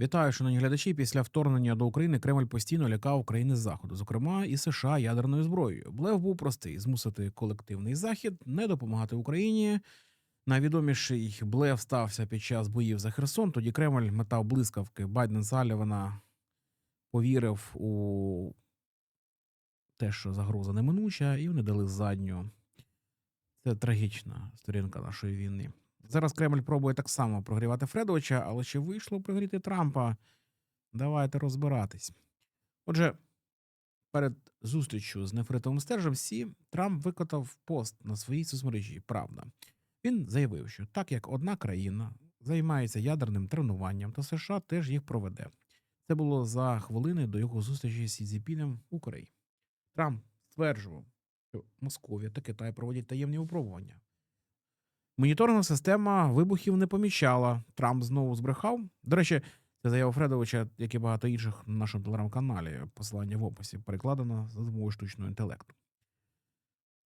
Вітаю, шановні глядачі. Після вторгнення до України Кремль постійно лякав України з заходу, зокрема і США ядерною зброєю. Блев був простий: змусити колективний захід не допомагати Україні. Найвідоміший блев стався під час боїв за Херсон. Тоді Кремль метав блискавки. Байден Салівана повірив у те, що загроза неминуча, і вони дали задню. Це трагічна сторінка нашої війни. Зараз Кремль пробує так само прогрівати Фредовича, але чи вийшло прогріти Трампа? Давайте розбиратись. Отже, перед зустрічю з нефритовим стержем Сі Трамп викотав пост на своїй соцмережі. Правда, він заявив, що так як одна країна займається ядерним тренуванням, то США теж їх проведе. Це було за хвилини до його зустрічі з Сі Цзіпіном у Кореї. Трамп стверджував, що Московія та Китай проводять таємні випробування. Моніторна система вибухів не помічала. Трамп знову збрехав. До речі, це заява Фредовича, як і багато інших на нашому телеграм-каналі. Посилання в описі перекладено за допомогою штучного інтелекту.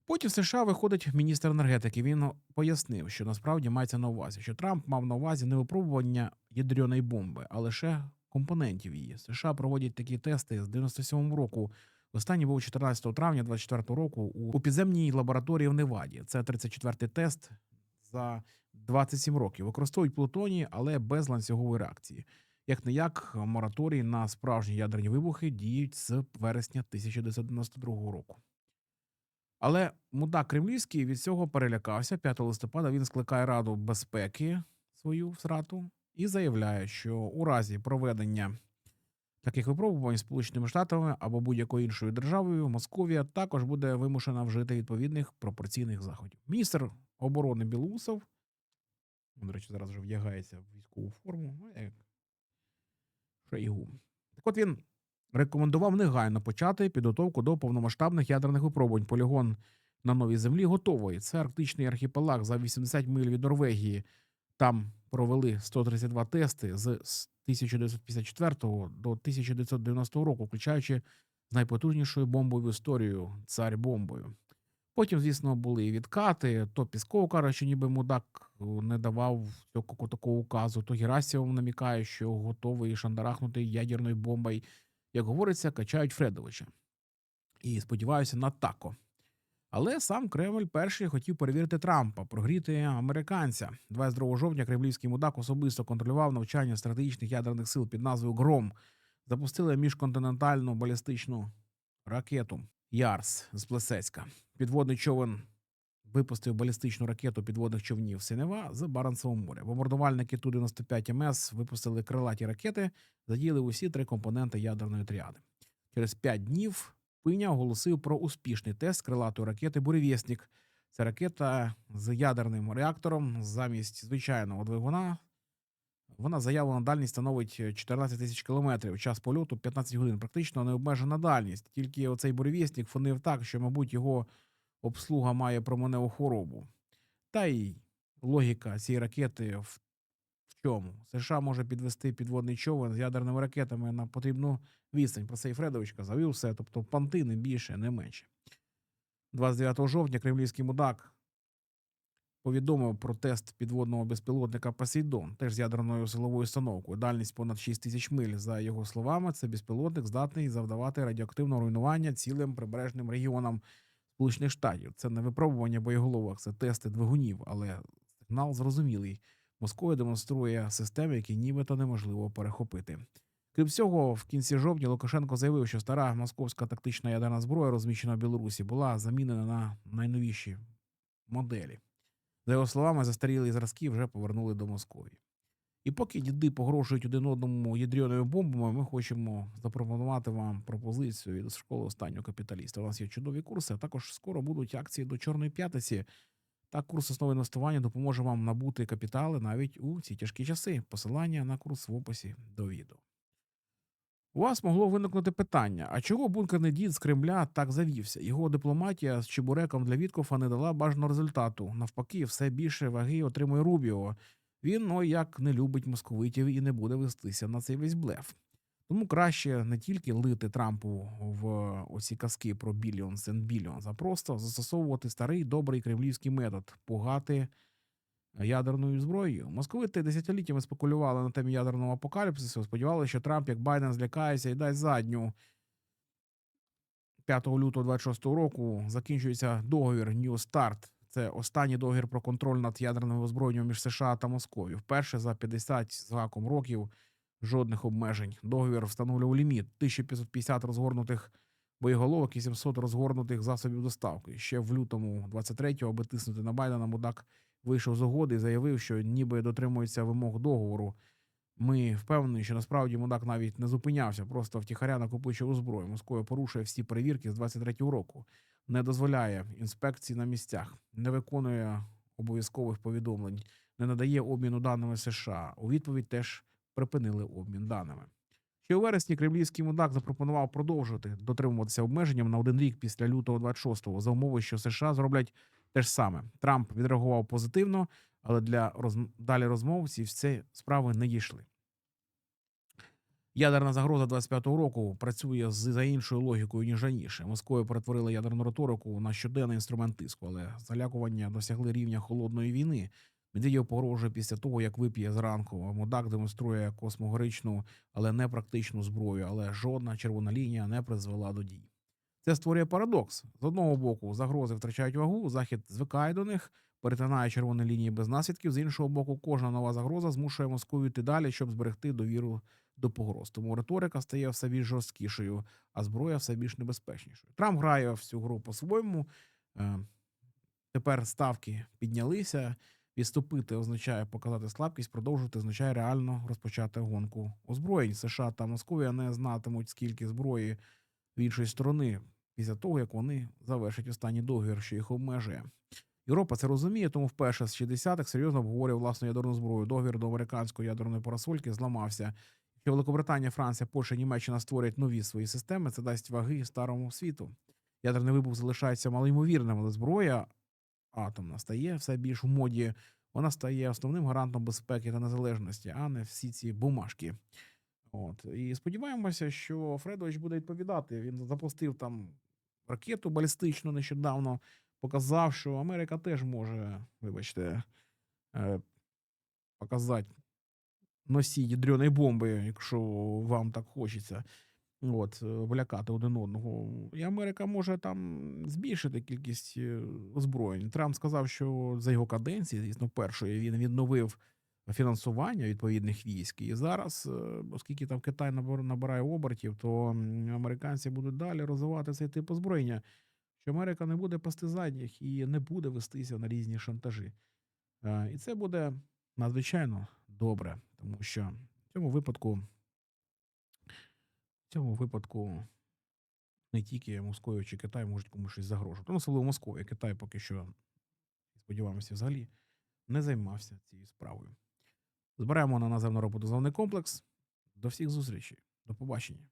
Потім в США виходить міністр енергетики. Він пояснив, що насправді мається на увазі, що Трамп мав на увазі не випробування ядерної бомби, а лише компонентів її. США проводять такі тести з 97-го року. Останній був 14 травня 24 року у підземній лабораторії в Неваді. Це 34-й тест за 27 років. Використовують плутоній, але без ланцюгової реакції. Як не як мораторій на справжні ядерні вибухи діють з вересня 1992 року. Але мудак кремлівський від цього перелякався. 5 листопада він скликає Раду безпеки свою в срату і заявляє, що у разі проведення таких випробувань Сполученими Штатами або будь-якою іншою державою Московія також буде вимушена вжити відповідних пропорційних заходів. Міністр оборони Білоусов, він, до речі, зараз вже вдягається в військову форму, ну, як Шойгу. Так от він рекомендував негайно почати підготовку до повномасштабних ядерних випробувань. Полігон на новій землі готовий. Це арктичний архіпелаг за 80 миль від Норвегії. Там провели 132 тести з 1954 до 1990 року, включаючи з найпотужнішою бомбою в історію цар бомбою. Потім, звісно, були і відкати. То Пісков каже, що ніби мудак не давав цього такого указу, то Герасимов намікає, що готовий шандарахнути ядерною бомбою. Як говориться, качають Фредовича. І сподіваюся на тако. Але сам Кремль перший хотів перевірити Трампа, прогріти американця. 22 жовтня кремлівський мудак особисто контролював навчання стратегічних ядерних сил під назвою Гром. Запустили міжконтинентальну балістичну ракету Ярс з Плесецька. Підводний човен випустив балістичну ракету підводних човнів Синева з Баренцевого моря. Бомбардувальники Ту-95 МС випустили крилаті ракети, задіяли усі три компоненти ядерної тріади. Через п'ять днів Пиня оголосив про успішний тест крилатої ракети Буревєснік. Це ракета з ядерним реактором замість звичайного двигуна. Вона заявлена дальність становить 14 тисяч кілометрів. Час польоту 15 годин. Практично необмежена дальність. Тільки оцей буревєснік фонив так, що, мабуть, його обслуга має променеву хворобу. Та й логіка цієї ракети в чому? США може підвести підводний човен з ядерними ракетами на потрібну відстань. Про це і Фредович казав, і все. Тобто понти не більше, не менше. 29 жовтня кремлівський мудак повідомив про тест підводного безпілотника Посейдон, теж з ядерною силовою установкою. Дальність понад 6 тисяч миль. За його словами, це безпілотник здатний завдавати радіоактивного руйнування цілим прибережним регіонам Сполучених Штатів. Це не випробування боєголовок, це тести двигунів, але сигнал зрозумілий. Московія демонструє системи, які нібито неможливо перехопити. Крім цього, в кінці жовтня Лукашенко заявив, що стара московська тактична ядерна зброя, розміщена в Білорусі, була замінена на найновіші моделі. За його словами, застарілі зразки вже повернули до Московії. І поки діди погрожують один одному ядреними бомбами, ми хочемо запропонувати вам пропозицію від школи останнього капіталіста. У нас є чудові курси, а також скоро будуть акції до Чорної п'ятниці. Та курс основи інвестування допоможе вам набути капітали навіть у ці тяжкі часи. Посилання на курс в описі до відео. У вас могло виникнути питання: а чого бункерний дід з Кремля так завівся? Його дипломатія з Чебуреком для Віткофа не дала бажаного результату. Навпаки, все більше ваги отримує Рубіо. Він ой як не любить московитів і не буде вестися на цей весь блеф. Тому краще не тільки лити Трампу в оці казки про біліонс and billions, а просто застосовувати старий добрий кремлівський метод пугати ядерною зброєю. Московити десятиліттями спекулювали на темі ядерного апокаліпсису. Сподівалися, що Трамп, як Байден, злякається і дасть задню. 5 лютого 26 року закінчується договір New START. Це останній договір про контроль над ядерним озброєнням між США та Московією. Вперше за 50 з гаком років жодних обмежень. Договір встановлював ліміт 1550 розгорнутих боєголовок і 700 розгорнутих засобів доставки. Ще в лютому 23-го, аби тиснути на Байдена, мудак вийшов з угоди і заявив, що ніби дотримується вимог договору. Ми впевнені, що насправді мудак навіть не зупинявся, просто втіхаря накопичив зброю. Москва порушує всі перевірки з 23-го року, не дозволяє інспекції на місцях, не виконує обов'язкових повідомлень, не надає обміну даними США. У відповідь теж припинили обмін даними. Ще у вересні кремлівський мудак запропонував продовжувати дотримуватися обмеженням на один рік після лютого 26-го за умови, що США зроблять те ж саме. Трамп відреагував позитивно, але для роз... далі розмов ці всі справи не дійшли. Ядерна загроза 25-го року працює за іншою логікою ніж раніше. Москва перетворила ядерну риторику на щоденний інструмент тиску, але залякування досягли рівня холодної війни. Медведєв погрожує після того, як вип'є зранку. Мудак демонструє космогоричну, але не практичну зброю. Але жодна червона лінія не призвела до дій. Це створює парадокс. З одного боку, загрози втрачають вагу, захід звикає до них, перетинає червоні лінії без наслідків. З іншого боку, кожна нова загроза змушує Москву йти далі, щоб зберегти довіру до погроз. Тому риторика стає все більш жорсткішою, а зброя все більш небезпечнішою. Трамп грає в цю гру по-своєму. Е, Тепер ставки піднялися. Відступити означає показати слабкість, продовжувати означає реально розпочати гонку озброєнь. США та Московія не знатимуть, скільки зброї в іншої сторони після того, як вони завершать останній договір, що їх обмежує. Європа це розуміє, тому вперше з 60-х серйозно обговорює власну ядерну зброю. Договір до американської ядерної парасольки зламався. Якщо Великобританія, Франція, Польща, Німеччина створять нові свої системи, це дасть ваги старому світу. Ядерний вибух залишається малоймовірним, але зброя атомна стає все більш у моді. Вона стає основним гарантом безпеки та незалежності, а не всі ці бумажки. От і сподіваємося, що Фредович буде відповідати. Він запустив там ракету балістичну нещодавно, показав, що Америка теж може, вибачте, е, показати носій ядерної бомби, якщо вам так хочеться. От, е, влякати один одного. І Америка може там збільшити кількість е, озброєнь. Трамп сказав, що за його каденції, звісно, першої він відновив фінансування відповідних військ. І зараз, е, оскільки там Китай набир- набирає обертів, то американці будуть далі розвивати цей тип озброєння, що Америка не буде пасти задніх і не буде вестися на різні шантажі. Е, І це буде надзвичайно добре, тому що в цьому випадку. Цьому випадку не тільки Московія чи Китай можуть комусь щось загрожувати. Ну, особливо Московія. Китай поки що, сподіваємося, взагалі не займався цією справою. Зберемо на наземно роботу комплекс. До всіх зустрічей. До побачення.